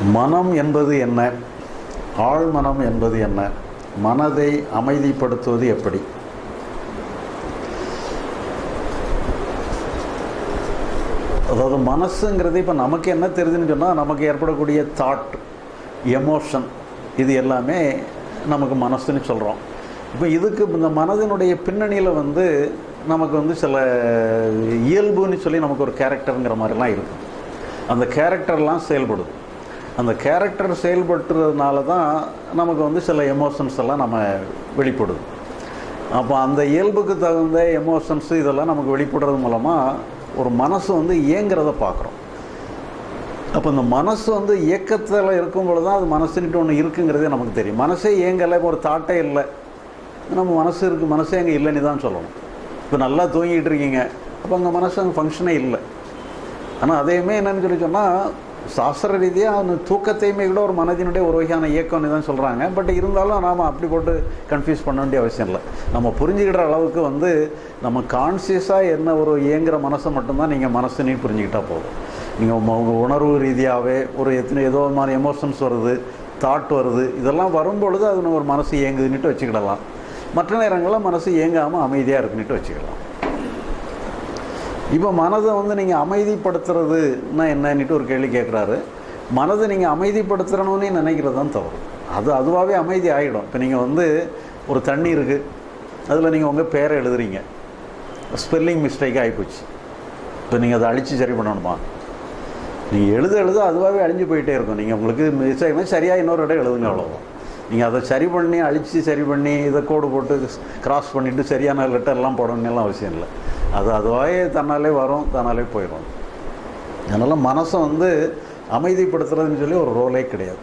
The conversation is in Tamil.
மனம் என்பது என்ன? ஆழ்மனம் என்பது என்ன? மனதை அமைதிப்படுத்துவது எப்படி? அதாவது மனசுங்கிறது இப்போ நமக்கு என்ன தெரியுதுன்னு சொன்னால் நமக்கு ஏற்படக்கூடிய தாட் எமோஷன் இது எல்லாமே நமக்கு மனசுன்னு சொல்கிறோம் இப்போ இதுக்கு இந்த மனதினுடைய பின்னணியில் வந்து நமக்கு வந்து சில இயல்புன்னு சொல்லி நமக்கு ஒரு கேரக்டருங்கிற மாதிரிலாம் இருக்குது அந்த கேரக்டர்லாம் செயல்படுது. அந்த கேரக்டர் செயல்பட்டுறதுனால தான் நமக்கு வந்து சில எமோஷன்ஸ் எல்லாம் நம்ம வெளிப்படுது. அப்போ அந்த இயல்புக்கு தகுந்த எமோஷன்ஸு இதெல்லாம் நமக்கு வெளிப்படுறது மூலமாக ஒரு மனசு வந்து இயங்கிறத பார்க்குறோம் அப்போ இந்த மனசு வந்து இயக்கத்தில் இருக்கும் பொழுது தான் அது மனசுன்ட்டு ஒன்று இருக்குங்கிறதே நமக்கு தெரியும். மனசே இயங்கலை இப்போ ஒரு தாட்டே இல்லை. நம்ம மனசு இருக்குது மனசே அங்கே இல்லைன்னு தான் சொல்லணும். இப்போ நல்லா தூங்கிட்டு இருக்கீங்க அப்போ அங்கே மனசு அங்கே ஃபங்க்ஷனே இல்லை. ஆனால் அதையுமே என்னன்னு சொல்லி சொன்னால் சாஸ்திர ரீதியாக அந்த தூக்கத்தையுமே கூட ஒரு மனதினுடைய ஒரு வகையான இயக்கம்னு தான் சொல்கிறாங்க பட் இருந்தாலும் நாம் அப்படி போட்டு கன்ஃபியூஸ் பண்ண வேண்டிய அவசியம் இல்லை. நம்ம புரிஞ்சுக்கிற அளவுக்கு வந்து நம்ம கான்சியஸாக என்ன ஒரு இயங்குகிற மனசை மட்டும்தான் நீங்கள் மனசுன்னு புரிஞ்சுக்கிட்டால் போதும். நீங்கள் உங்கள் உணர்வு ரீதியாகவே ஒரு எத்தனை ஏதோ ஒரு மாதிரி எமோஷன்ஸ் வருது தாட் வருது இதெல்லாம் வரும்பொழுது அது ஒரு மனசு இயங்குதுன்னுட்டு வச்சுக்கிடலாம். மற்ற நேரங்களில் மனசு இயங்காமல் அமைதியாக இருக்குன்னுட்டு வச்சுக்கலாம் இப்போ மனதை வந்து நீங்கள் அமைதிப்படுத்துறதுன்னா என்னன்னுட்டு ஒரு கேள்வி கேட்குறாரு மனதை நீங்கள் அமைதிப்படுத்துறணும்னே நினைக்கிறது தான் தவறு. அது அதுவாகவே அமைதி ஆகிடும் இப்போ நீங்கள் வந்து ஒரு தண்ணி இருக்குது அதில் நீங்கள் உங்கள் பேரை எழுதுறீங்க. ஸ்பெல்லிங் மிஸ்டேக் ஆகிப்போச்சு இப்போ நீங்கள் அதை அழித்து சரி பண்ணணுமா? நீங்கள் எழுத எழுத அதுவாகவே அழிஞ்சு போயிட்டே இருக்கும். நீங்கள் உங்களுக்கு மிஸ்டேக்னா சரியாக இன்னொரு இடம் எழுதுங்க அவ்வளோதான் நீங்கள் அதை சரி பண்ணி அழித்து சரி பண்ணி இதை கோடு போட்டு கிராஸ் பண்ணிவிட்டு சரியான லெட்டர்லாம் போடணும்லாம் அவசியம் இல்லை. அது அதுவாகவே தன்னாலே வரும் தன்னாலே போயிடும் அதனால் மனசை வந்து அமைதிப்படுத்துறதுன்னு சொல்லி ஒரு ரோலே கிடையாது.